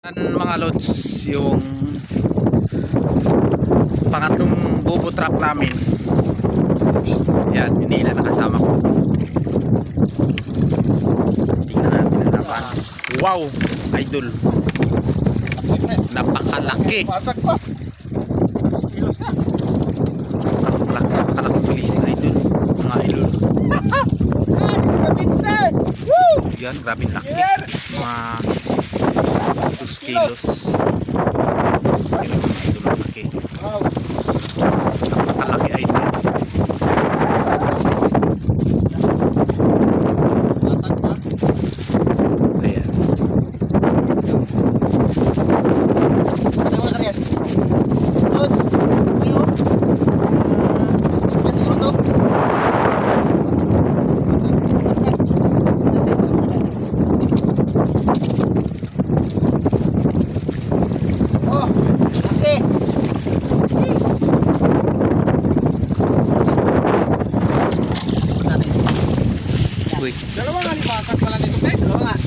Yan mga lods, yung pangatlong bubo trap namin. Yan, hinila na kasama ko. Tingnan natin laban. Wow! Idol! Napakalaki! Napakalaki, napakalaki bilising idol. Mga idol. Yan, grabe laki. Mga 2 kilos. Idol, laki. Wow. Napakalaki Uy, Dalawa nga limakan pala nito, Tek. Dalawa nga.